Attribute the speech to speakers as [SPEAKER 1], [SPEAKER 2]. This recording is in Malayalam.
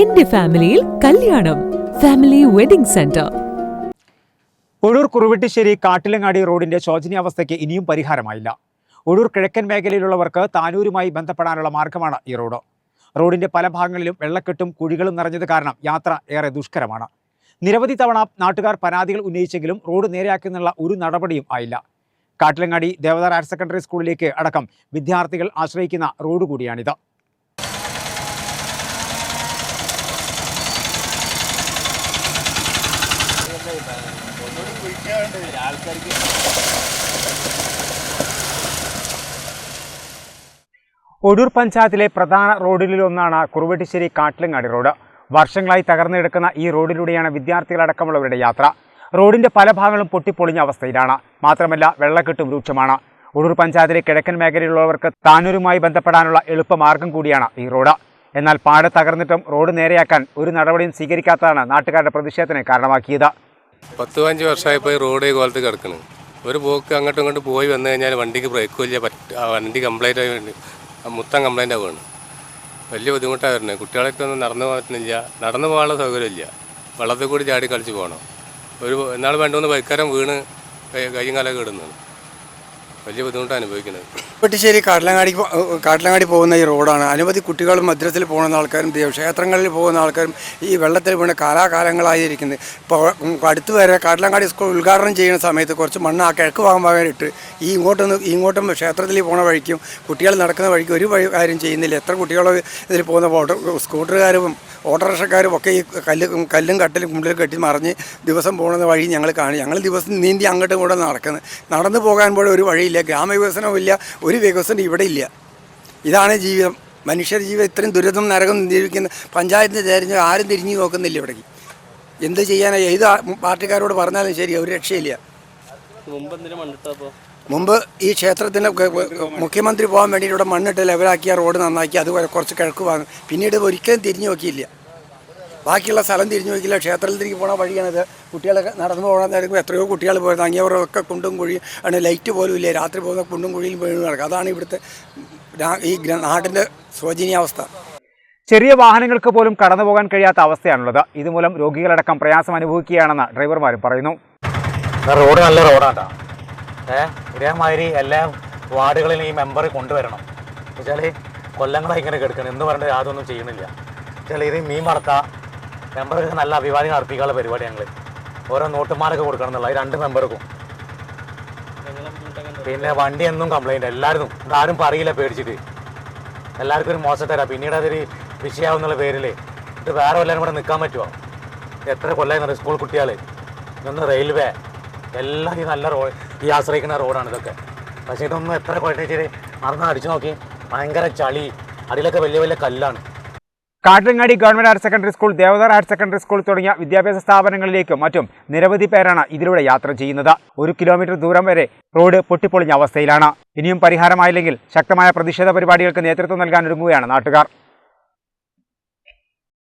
[SPEAKER 1] എന്റെ ഫാമിലിയിൽ കല്യാണം. Family wedding centre.
[SPEAKER 2] Ozhur Kuruvettissery Kattilangadi റോഡിന്റെ ശോചനീയാവസ്ഥയ്ക്ക് ഇനിയും പരിഹാരമായില്ല. ഒഴൂർ കിഴക്കൻ മേഖലയിലുള്ളവർക്ക് താനൂരുമായി ബന്ധപ്പെടാനുള്ള മാർഗമാണ് ഈ റോഡ്. റോഡിന്റെ പല ഭാഗങ്ങളിലും വെള്ളക്കെട്ടും കുഴികളും നിറഞ്ഞത് കാരണം യാത്ര ഏറെ ദുഷ്കരമാണ്. നിരവധി തവണ നാട്ടുകാർ പരാതികൾ ഉന്നയിച്ചെങ്കിലും റോഡ് നേരെയാക്കുന്നുള്ള ഒരു നടപടിയും ആയില്ല. കാട്ടിലങ്ങാടി ദേവദാർ ഹയർ സെക്കൻഡറി സ്കൂളിലേക്ക് അടക്കം വിദ്യാർത്ഥികൾ ആശ്രയിക്കുന്ന റോഡ് കൂടിയാണിത്. ഒടൂർ പഞ്ചായത്തിലെ പ്രധാന റോഡിലൊന്നാണ് കുറുവട്ടിശ്ശേരി കാട്ടിലങ്ങാടി റോഡ്. വർഷങ്ങളായി തകർന്നു കിടക്കുന്ന ഈ റോഡിലൂടെയാണ് വിദ്യാർത്ഥികളടക്കമുള്ളവരുടെ യാത്ര. റോഡിന്റെ പല ഭാഗങ്ങളും പൊട്ടിപ്പൊളിഞ്ഞ അവസ്ഥയിലാണ്. മാത്രമല്ല വെള്ളക്കെട്ടും രൂക്ഷമാണ്. ഒടൂർ പഞ്ചായത്തിലെ കിഴക്കൻ മേഖലയിലുള്ളവർക്ക് താനൂരുമായി ബന്ധപ്പെടാനുള്ള എളുപ്പമാർഗം കൂടിയാണ് ഈ റോഡ്. എന്നാൽ പാട് തകർന്നിട്ടും റോഡ് നേരെയാക്കാൻ ഒരു നടപടിയും സ്വീകരിക്കാത്തതാണ് നാട്ടുകാരുടെ പ്രതിഷേധത്തിന് കാരണമാക്കിയത്.
[SPEAKER 3] പത്ത് പതിനഞ്ച് വർഷമായിപ്പോയി റോഡ് ഈ കോലത്ത് കിടക്കുന്നു ഒരു പോക്ക് അങ്ങോട്ടും ഇങ്ങോട്ടും പോയി വന്നു കഴിഞ്ഞാൽ വണ്ടിക്ക് ബ്രേക്ക് ഇല്ല പറ്റ വണ്ടി കംപ്ലൈന്റ് ആയി മൊത്തം കംപ്ലൈന്റ് ആവുകയാണ്. വലിയ ബുദ്ധിമുട്ടാണ് വരുന്നത്. കുട്ടികളൊക്കെ ഒന്നും നടന്നു പോകുന്നില്ല നടന്നു പോകാനുള്ള സൗകര്യമില്ല വെള്ളത്തിൽ കൂടി ചാടി കളിച്ച് പോകണം. ഒരു എന്നാൽ രണ്ടു മൂന്ന് ബൈക്കാരൻ വീണ് കൈ- കയ്യും കാലൊക്കെ ഇടുന്നതാണ്. വലിയ ബുദ്ധിമുട്ടാണ് അനുഭവിക്കുന്നത്.
[SPEAKER 4] വെട്ടിശ്ശേരി കാട്ടിലങ്ങാടി കാട്ടിലങ്ങാടി പോകുന്ന ഈ റോഡാണ്. അനവധി കുട്ടികളും മദ്രത്തിൽ പോകുന്ന ആൾക്കാരും ക്ഷേത്രങ്ങളിൽ പോകുന്ന ആൾക്കാരും ഈ വെള്ളത്തിൽ വീണ് കാലാകാലങ്ങളായിരിക്കുന്നത് ഇപ്പോൾ അടുത്ത് വരെ കാട്ടിലങ്ങാടി സ്കൂൾ ഉദ്ഘാടനം ചെയ്യുന്ന സമയത്ത് കുറച്ച് മണ്ണ് ആ കിഴക്ക് ഭാഗം ഭാഗമായിട്ട് ഈ ഇങ്ങോട്ടൊന്ന് ഇങ്ങോട്ടും ക്ഷേത്രത്തിൽ പോണ വഴിക്കും കുട്ടികൾ നടക്കുന്ന വഴിക്കും ഒരു വഴി കാര്യം ചെയ്യുന്നില്ല. എത്ര കുട്ടികളോ ഇതിൽ പോകുന്ന ഓട്ടോ സ്കൂട്ടറുകാരും ഓട്ടോറിക്ഷക്കാരും ഒക്കെ ഈ കല്ല് കല്ലും കട്ടിലും കുമ്പിലും കെട്ടി മറിഞ്ഞ് ദിവസം പോകുന്ന വഴി ഞങ്ങൾ കാണും. ഞങ്ങൾ ദിവസം നീന്തി അങ്ങോട്ടും കൂടെ നടക്കുന്നത് നടന്നു പോകാൻ പോലും ഒരു വഴിയില്ല. ഗ്രാമവികസനവും ഇല്ല. ഒരു വികസനം ഇവിടെ ഇല്ല. ഇതാണ് ജീവിതം. മനുഷ്യർ ജീവിതം ഇത്രയും ദുരിതം നരകം ജീവിക്കുന്ന പഞ്ചായത്തിന് തിരിഞ്ഞ് ആരും തിരിഞ്ഞു നോക്കുന്നില്ല ഇവിടേക്ക്. എന്ത് ചെയ്യാനാ? ഏത് പാർട്ടിക്കാരോട് പറഞ്ഞാലും ശരി ഒരു രക്ഷയില്ല. മുമ്പ് ഈ ക്ഷേത്രത്തിന് മുഖ്യമന്ത്രി പോകാൻ വേണ്ടിയിട്ട് ഇവിടെ മണ്ണിട്ട് ലെവലാക്കിയ റോഡ് നന്നാക്കി അതുപോലെ കുറച്ച് കിഴക്ക് വാങ്ങും പിന്നീട് ഒരിക്കലും തിരിഞ്ഞു നോക്കിയില്ല. ബാക്കിയുള്ള സ്ഥലം തിരിഞ്ഞു നോക്കിയില്ല. ക്ഷേത്രത്തിലേക്ക് പോണ വഴിയാണിത്. കുട്ടികളൊക്കെ നടന്നു പോകാൻ നേരം എത്രയോ കുട്ടികൾ പോയത് അങ്ങേവരൊക്കെ കുണ്ടും കുഴി ആണ് ലൈറ്റ് പോലും ഇല്ല. രാത്രി പോകുന്ന കുണ്ടും കുഴിയിൽ വീണ് നടക്കുക. അതാണ് ഇവിടുത്തെ ഈ നാടിന്റെ ശോചനീയാവസ്ഥ.
[SPEAKER 2] ചെറിയ വാഹനങ്ങൾക്ക് പോലും കടന്നു പോകാൻ കഴിയാത്ത അവസ്ഥയാണുള്ളത്. ഇതുമൂലം രോഗികളടക്കം പ്രയാസം അനുഭവിക്കുകയാണെന്ന് ഡ്രൈവർമാരും പറയുന്നു.
[SPEAKER 5] റോഡ് നല്ല റോഡാട്ടാ. ഏ ഇതേമാതിരി എല്ലാ വാർഡുകളിലും ഈ മെമ്പർ കൊണ്ടുവരണം. വെച്ചാൽ കൊല്ലങ്ങളായി ഇങ്ങനെ കിടക്കണം. എന്ന് പറഞ്ഞിട്ട് യാതൊന്നും ചെയ്യണില്ല വെച്ചാൽ ഇത് മീൻ വളർത്താം മെമ്പർക്ക് നല്ല അഭിവാദ്യം അർപ്പിക്കാനുള്ള പരിപാടി ഞങ്ങൾ ഓരോ നോട്ടുമാരൊക്കെ കൊടുക്കണം എന്നുള്ള രണ്ട് മെമ്പർക്കും പിന്നെ വണ്ടി എന്നും കംപ്ലൈന്റ് എല്ലാവരും ഇതാരും പറയില്ല പേടിച്ചിട്ട്. എല്ലാവർക്കും ഒരു മോശത്തരാ പിന്നീട് അതൊരു വിഷയാവുന്നുള്ള പേരിൽ ഇത് വേറെ വല്ലവരും കൂടെ നിൽക്കാൻ പറ്റുമോ എത്ര കൊല്ലായി സ്കൂൾ കുട്ടികൾ ഇതൊന്ന് റെയിൽവേ എല്ലാം ഈ നല്ല റോഡ് ഈ ആശ്രയിക്കുന്ന റോഡാണ് ഇതൊക്കെ. പക്ഷേ ഇതൊന്നും എത്ര കൊല്ലം നടന്ന് അടിച്ചു നോക്കി? ഭയങ്കര ചളി. അടിയിലൊക്കെ വലിയ വലിയ കല്ലാണ്.
[SPEAKER 2] Kattilangadi government higher secondary school Devadar higher secondary school തുടങ്ങിയ വിദ്യാഭ്യാസ സ്ഥാപനങ്ങളിലേക്കും മറ്റും നിരവധി പേരാണ് ഇതിലൂടെ യാത്ര ചെയ്യുന്നത്. ഒരു കിലോമീറ്റർ ദൂരം വരെ റോഡ് പൊട്ടിപ്പൊളിഞ്ഞ അവസ്ഥയിലാണ്. ഇനിയും പരിഹാരമായില്ലെങ്കിൽ ശക്തമായ പ്രതിഷേധ പരിപാടികൾക്ക് നേതൃത്വം നൽകാൻ ഒരുങ്ങുകയാണ് നാട്ടുകാർ.